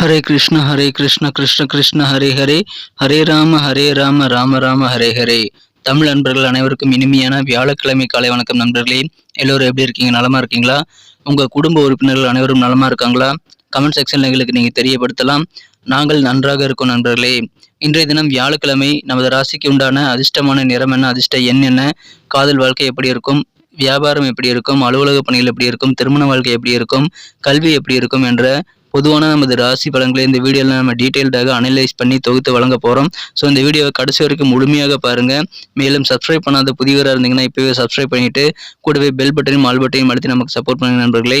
ஹரே கிருஷ்ண ஹரே கிருஷ்ண கிருஷ்ண கிருஷ்ண ஹரே ஹரே ஹரே ராம ஹரே ராம ராம ராம ஹரே ஹரே தமிழ் நண்பர்கள் அனைவருக்கும் இனிமையான வியாழக்கிழமை காலை வணக்கம் நண்பர்களே. எல்லோரும் எப்படி இருக்கீங்க? நலமா இருக்கீங்களா? உங்க குடும்ப உறுப்பினர்கள் அனைவரும் நலமா இருக்காங்களா? கமெண்ட் செக்ஷன்ல எங்களுக்கு நீங்க தெரியப்படுத்தலாம். நாங்கள் நன்றாக இருக்கோம் நண்பர்களே. இன்றைய தினம் வியாழக்கிழமை நமது ராசிக்கு உண்டான அதிர்ஷ்டமான நிறம் என்ன அதிர்ஷ்ட எண் என்ன? காதல் வாழ்க்கை எப்படி இருக்கும்? வியாபாரம் எப்படி இருக்கும்? அலுவலக பணிகள் எப்படி இருக்கும்? திருமண வாழ்க்கை எப்படி இருக்கும்? கல்வி எப்படி இருக்கும்? என்ற பொதுவான நமது ராசி பலன்களை இந்த வீடியோவில் நம்ம டீட்டெயில்டாக அனலைஸ் பண்ணி தொகுத்து வழங்க போகிறோம் ஸோ இந்த வீடியோவை கடைசி வரைக்கும் முழுமையாக பாருங்கள் மேலும் சப்ஸ்கிரைப் பண்ணாத புதியவராக இருந்தீங்கன்னா இப்போவே சப்ஸ்கிரைப் பண்ணிவிட்டு கூடவே பெல் பட்டனையும் ஆல் பட்டனையும் அழுத்தி நமக்கு சப்போர்ட் பண்ணுங்க நண்பர்களே.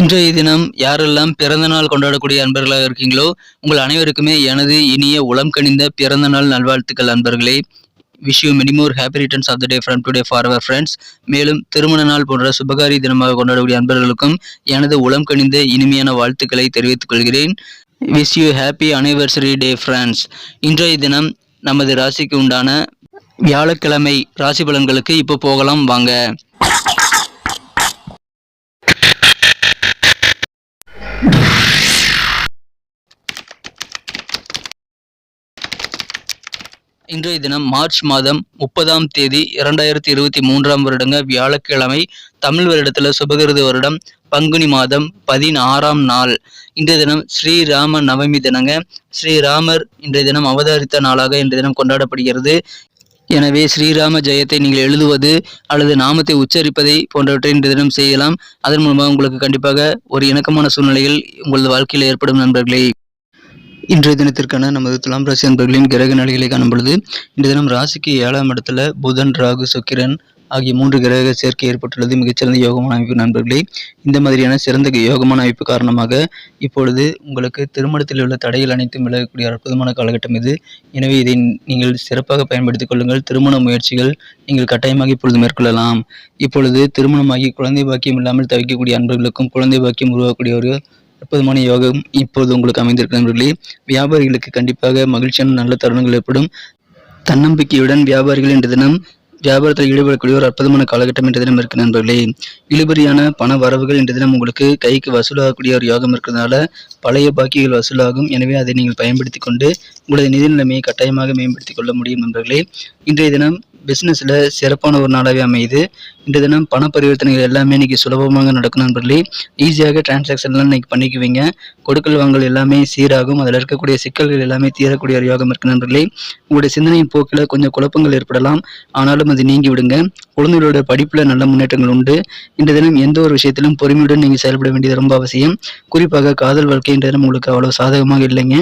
இன்றைய தினம் யாரெல்லாம் பிறந்த நாள் கொண்டாடக்கூடிய அன்பர்களாக இருக்கீங்களோ உங்கள் அனைவருக்குமே எனது இனிய உளம் கணிந்த பிறந்த நாள் நல்வாழ்த்துக்கள் அன்பர்களே. Wish you many more happy returns of the day from today for our friends மேலும் திருமண நாள் போன்ற சுபகாரி தினமாக கொண்டாடக்கூடிய அன்பர்களுக்கும் எனது உளம் கணிந்த இனிமையான வாழ்த்துக்களை தெரிவித்துக் கொள்கிறேன். Wish you happy anniversary day friends இன்றைய தினம் நமது ராசிக்கு உண்டான வியாழக்கிழமை ராசி பலன்களுக்கு இப்போ போகலாம் வாங்க. இன்றைய தினம் மார்ச் மாதம் முப்பதாம் தேதி இரண்டாயிரத்தி இருபத்தி மூன்றாம் வருடங்க வியாழக்கிழமை தமிழ் வருடத்துல சுபகிருத வருடம் பங்குனி மாதம் பதினாறாம் நாள். இன்றைய தினம் ஸ்ரீராம நவமி தினங்க. ஸ்ரீராமர் இன்றைய தினம் அவதரித்த நாளாக இன்றைய தினம் கொண்டாடப்படுகிறது. எனவே ஸ்ரீராம ஜெயத்தை நீங்கள் எழுதுவது அல்லது நாமத்தை உச்சரிப்பதை போன்றவற்றை இன்று தினம் செய்யலாம். அதன் மூலமாக உங்களுக்கு கண்டிப்பாக ஒரு இணக்கமான சூழ்நிலையில் உங்களது வாழ்க்கையில் ஏற்படும் நண்பர்களே. இன்றைய தினத்திற்கான நமது துலாம் ராசி அன்பர்களின் கிரக நிலைகளை காணும் பொழுது இன்றைய தினம் ராசிக்கு ஏழாம் இடத்துல புதன் ராகு சுக்கிரன் ஆகிய மூன்று கிரக சேர்க்கை ஏற்பட்டுள்ளது. மிகச்சிறந்த யோகமான அமைப்பு நண்பர்களே இந்த மாதிரியான சிறந்த யோகமான அமைப்பு காரணமாக இப்பொழுது உங்களுக்கு திருமணத்தில் உள்ள தடைகள் அனைத்தும் விலகக்கூடிய அற்புதமான காலகட்டம் இது. எனவே இதை நீங்கள் சிறப்பாக பயன்படுத்திக் கொள்ளுங்கள். திருமண முயற்சிகள் நீங்கள் கட்டாயமாக இப்பொழுது மேற்கொள்ளலாம். இப்பொழுது திருமணமாகி குழந்தை பாக்கியம் இல்லாமல் தவிக்கக்கூடிய அன்பர்களுக்கும் குழந்தை பாக்கியம் உருவாக்கக்கூடிய ஒரு அற்புதமான யோகம் இப்போது உங்களுக்கு அமைந்திருக்க நண்பர்களே. வியாபாரிகளுக்கு கண்டிப்பாக மகிழ்ச்சியான நல்ல தருணங்கள் ஏற்படும். தன்னம்பிக்கையுடன் வியாபாரிகள் இன்று தினம் வியாபாரத்தில் ஈடுபடக்கூடிய ஒரு அற்புதமான காலகட்டம் என்ற தினம் இருக்கு நண்பர்களே. இழுபறியான பண வரவுகள் என்ற தினம் உங்களுக்கு கைக்கு வசூலாகக்கூடிய ஒரு யோகம் இருக்கிறதுனால பழைய பாக்கிகள் வசூலாகும். எனவே அதை நீங்கள் பயன்படுத்தி கொண்டு உங்களது நிதி நிலைமையை கட்டாயமாக மேம்படுத்திக் கொள்ள முடியும் நண்பர்களே. இன்றைய தினம் பிஸ்னஸில் சிறப்பான ஒரு நாளாகவே அமையுது. இந்த தினம் பண பரிவர்த்தனைகள் எல்லாமே இன்றைக்கி சுலபமாக நடக்கும் நண்பர்களே. ஈஸியாக டிரான்சாக்ஷன்லாம் இன்னைக்கு பண்ணிக்குவீங்க. கொடுக்கல் வாங்கல் எல்லாமே சீராகும். அதில் இருக்கக்கூடிய சிக்கல்கள் எல்லாமே தீரக்கூடிய ஒரு யோகம் இருக்கு நண்பர்களே. உங்களுடைய சிந்தனையின் போக்கில் கொஞ்சம் குழப்பங்கள் ஏற்படலாம். ஆனாலும் அது நீங்கி விடுங்க. குழந்தைகளோட படிப்பில் நல்ல முன்னேற்றங்கள் உண்டு. இந்த தினம் எந்த ஒரு விஷயத்திலும் பொறுமையுடன் நீங்கள் செயல்பட வேண்டியது ரொம்ப அவசியம். குறிப்பாக காதல் வாழ்க்கை இந்த தினம் உங்களுக்கு அவ்வளோ சாதகமாக இல்லைங்க.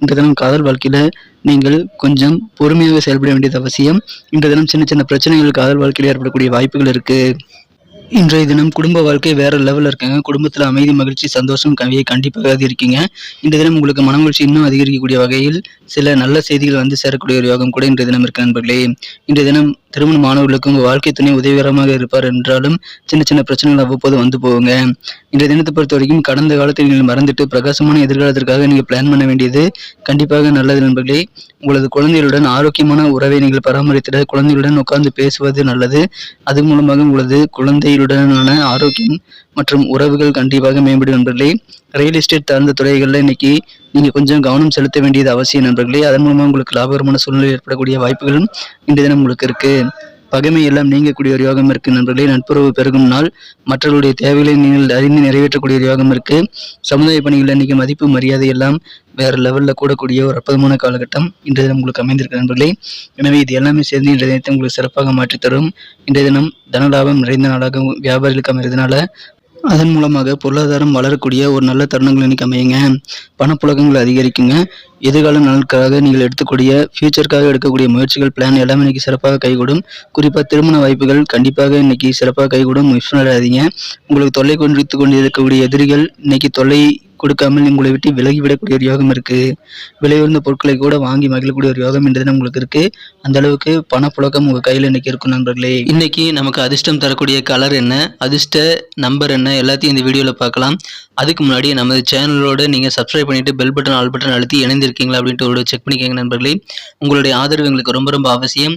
இந்த தினம் காதல் வாழ்க்கையில் நீங்கள் கொஞ்சம் பொறுமையாக செயல்பட வேண்டியது அவசியம். இன்றைய தினம் சின்ன சின்ன பிரச்சனைகள் காதல் வாழ்க்கையில் ஏற்படக்கூடிய வாய்ப்புகள் இருக்கு. இன்றைய தினம் குடும்ப வாழ்க்கை வேற லெவலில் இருக்காங்க. குடும்பத்தில் அமைதி மகிழ்ச்சி சந்தோஷம் கவியை கண்டிப்பாக அதிகரிக்கீங்க. இந்த தினம் உங்களுக்கு மன மகிழ்ச்சி இன்னும் அதிகரிக்கக்கூடிய வகையில் சில நல்ல செய்திகள் வந்து சேரக்கூடிய ஒரு யோகம் கூட இன்றைய தினம் இருக்கு நண்பர்களே. இன்றைய தினம் திருமண மாணவர்களுக்கு உங்கள் வாழ்க்கை துணை உதவிகரமாக இருப்பார் என்றாலும் சின்ன சின்ன பிரச்சனைகள் அவ்வப்போது வந்து போகுங்க. இன்றைய தினத்தை பொறுத்த வரைக்கும் கடந்த காலத்தில் நீங்கள் மறந்துட்டு பிரகாசமான எதிர்காலத்திற்காக நீங்கள் பிளான் பண்ண வேண்டியது கண்டிப்பாக நல்லது நண்பர்களே. உங்களது குழந்தைகளுடன் ஆரோக்கியமான உறவை நீங்கள் பராமரித்திட குழந்தைகளுடன் உட்கார்ந்து பேசுவது நல்லது. அது மூலமாக உங்களது குழந்தைகளுடனான ஆரோக்கியம் மற்றும் உறவுகள் கண்டிப்பாக மேம்படும் நண்பர்களே. ரியல் எஸ்டேட் சார்ந்த துறைகளில் இன்னைக்கு நீங்கள் கொஞ்சம் கவனம் செலுத்த வேண்டியது அவசியம் நண்பர்களே. அதன் மூலமாக உங்களுக்கு லாபகரமான சூழ்நிலை ஏற்படக்கூடிய வாய்ப்புகளும் இன்றைய தினம் உங்களுக்கு இருக்கு. பகைமை எல்லாம் நீங்கக்கூடிய ஒரு யோகம் இருக்கு நண்பர்களே. நட்புறவு பெருகும் நாள். மற்றவர்களுடைய தேவைகளை நீங்கள் அறிந்து நிறைவேற்றக்கூடிய ஒரு யோகம் இருக்கு. சமுதாய பணிகள் இன்னைக்கு மதிப்பு மரியாதை எல்லாம் வேற லெவல்ல கூடக்கூடிய ஒரு அற்புதமான காலகட்டம் இன்றைய தினம் உங்களுக்கு அமைந்திருக்கு நண்பர்களே. எனவே இது எல்லாமே சேர்ந்து இன்றைய தினத்தை உங்களுக்கு சிறப்பாக மாற்றித்தரும். இன்றைய தினம் தனலாபம் நிறைந்த நாளாக வியாபாரிகளுக்கு அமைறதுனால அதன் மூலமாக பொருளாதாரம் வளரக்கூடிய ஒரு நல்ல தருணங்கள் இன்னைக்கு அமையுங்க. பணப்புழக்கங்கள் அதிகரிக்குங்க. எதிர்கால நலனுக்காக நீங்கள் எடுத்துக்கூடிய ஃபியூச்சருக்காக எடுக்கக்கூடிய முயற்சிகள் பிளான் எல்லாமே இன்னைக்கு சிறப்பாக கைகூடும். குறிப்பாக திருமண வாய்ப்புகள் கண்டிப்பாக இன்னைக்கு சிறப்பாக கைகூடும். மிஸ் பண்ணிடாதீங்க உங்களுக்கு தொல்லை கொண்டிருத்து கொண்டு இருக்கக்கூடிய எதிரிகள் இன்னைக்கு தொல்லை கொடுக்காமல் உங்களை விட்டு விலகி விடக்கூடிய ஒரு யோகம் இருக்கு. விலையுயர்ந்த பொருட்களை கூட வாங்கி மகிழக்கூடிய ஒரு யோகம் என்றது உங்களுக்கு இருக்கு. அந்த அளவுக்கு பணப்புழக்கம் உங்க கையில் இன்னைக்கு இருக்கும் நண்பர்களே. இன்னைக்கு நமக்கு அதிர்ஷ்டம் தரக்கூடிய கலர் என்ன? அதிர்ஷ்ட நம்பர் என்ன? எல்லாத்தையும் இந்த வீடியோல பார்க்கலாம். அதுக்கு முன்னாடி நமது சேனலோட நீங்க சப்ஸ்கிரைப் பண்ணிட்டு பெல் பட்டன் ஆல் பட்டன் அழுத்தி இணைந்திருக்கீங்களா அப்படின்ட்டு ஒரு செக் பண்ணிக்கோங்க நண்பர்களே. உங்களுடைய ஆதரவு எங்களுக்கு ரொம்ப ரொம்ப அவசியம்.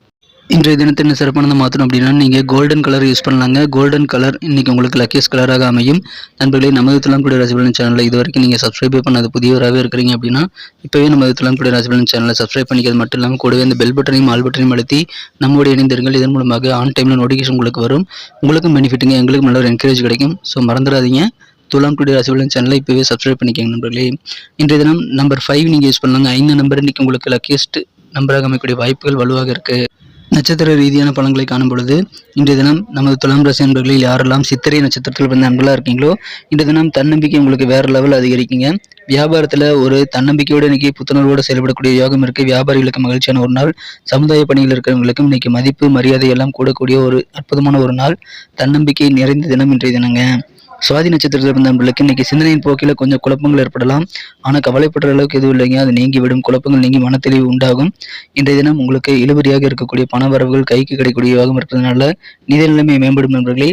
இன்றைய தினத்தை என்ன சிறப்பானது மாற்றணும் அப்படின்னா நீங்கள் கோல்டன் கலர் யூஸ் பண்ணலாங்க. கோல்டன் கலர் இன்றைக்கி உங்களுக்கு லக்கியஸ் கலராக அமையும். நண்பர்களே நமது துலாங்குடி ராசிபலன் சேனலில் இது வரைக்கும் நீங்கள் சப்ஸ்கிரைப் பண்ணாத புதியவராகவே இருக்கிறீங்க அப்படின்னா இப்போவே நமது துலாங்குடி ராசிபலன் சேனலை சப்ஸ்கிரைப் பண்ணிக்கிறது மட்டும் இல்லாமல் கூடவே அந்த பெல் பட்டனையும் ஆல் பட்டனையும் அழுத்தி நம்முடைய இணைந்திருங்கள். இதன் மூலமாக ஆன் டைமில் நோட்டிஃபிகேஷன் உங்களுக்கு வரும். உங்களுக்கும் பெனிஃபிட்டுங்க எங்களுக்கும் நல்ல ஒரு என்கரேஜ் கிடைக்கும். ஸோ மறந்துடாதீங்க. துலாம் டுடே ராசிபலன் சேனலை இப்போவே சப்ஸ்கிரைப் பண்ணிக்கோங்க நண்பர்களே. இன்றைய தினம் நம்பர் ஃபைவ் நீங்கள் யூஸ் பண்ணலாங்க. ஐந்து நம்பர் இன்றைக்கி உங்களுக்கு லக்கியஸ்ட் நம்பராக அமைக்கக்கூடிய வாய்ப்புகள் வலுவாக இருக்குது நட்சத்திர ரீதியான பலன்களை காணும் பொழுது இன்றைய தினம் நமது துலாம் ராசி நண்பர்களில் யாரெல்லாம் சித்திரை நட்சத்திரத்தில் பிறந்த நண்பர்களாக இருக்கீங்களோ இன்றைய தினம் தன்னம்பிக்கை உங்களுக்கு வேற லெவல் அதிகரிக்குங்க. வியாபாரத்தில் ஒரு தன்னம்பிக்கையோடு இன்னைக்கு புத்துணர்வோடு செயல்படக்கூடிய யோகம் இருக்குது வியாபாரிகளுக்கு மகிழ்ச்சியான ஒரு நாள். சமுதாய பணியில் இருக்கிறவங்களுக்கும் இன்னைக்கு மதிப்பு மரியாதை எல்லாம் கூடக்கூடிய ஒரு அற்புதமான ஒரு நாள். தன்னம்பிக்கை நிறைந்த தினம் இன்றைய தினங்க. சுவாதி நட்சத்திரத்தில் இருந்த நண்பர்களுக்கு இன்னைக்கு சிந்தனையின் போக்கில் கொஞ்சம் குழப்பங்கள் ஏற்படலாம். ஆனால் கவலைப்படுற அளவுக்கு எதுவும் இல்லைங்க. அது நீங்கிவிடும். குழப்பங்கள் நீங்கி மனத்தெளிவு உண்டாகும். இன்றைய தினம் உங்களுக்கு இழுபறியாக இருக்கக்கூடிய பண வரவுகள் கைக்கு கிடைக்கக்கூடிய யோகம் இருக்கிறதுனால நிதி நிலைமை மேம்படும் நண்பர்களே.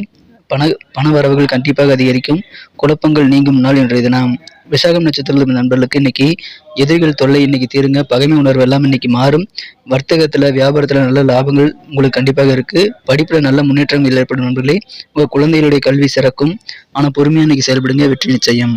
பண பண வரவுகள் கண்டிப்பாக அதிகரிக்கும். குழப்பங்கள் நீங்கும் நாள் இன்றைய தினம். விசாகம் நட்சத்திரத்தில் நண்பர்களுக்கு இன்னைக்கு எதிரிகள் தொல்லை இன்னைக்கு தீருங்க. பகைமை உணர்வு எல்லாம் இன்னைக்கு மாறும். வர்த்தகத்தில் வியாபாரத்தில் நல்ல லாபங்கள் உங்களுக்கு கண்டிப்பாக இருக்கு. படிப்பில் நல்ல முன்னேற்றங்கள் ஏற்படும் நண்பர்களே. உங்கள் குழந்தைகளுடைய கல்வி சிறக்கும். ஆனால் பொறுமையாக இன்னைக்கு செயல்படுங்க. வெற்றி நிச்சயம்.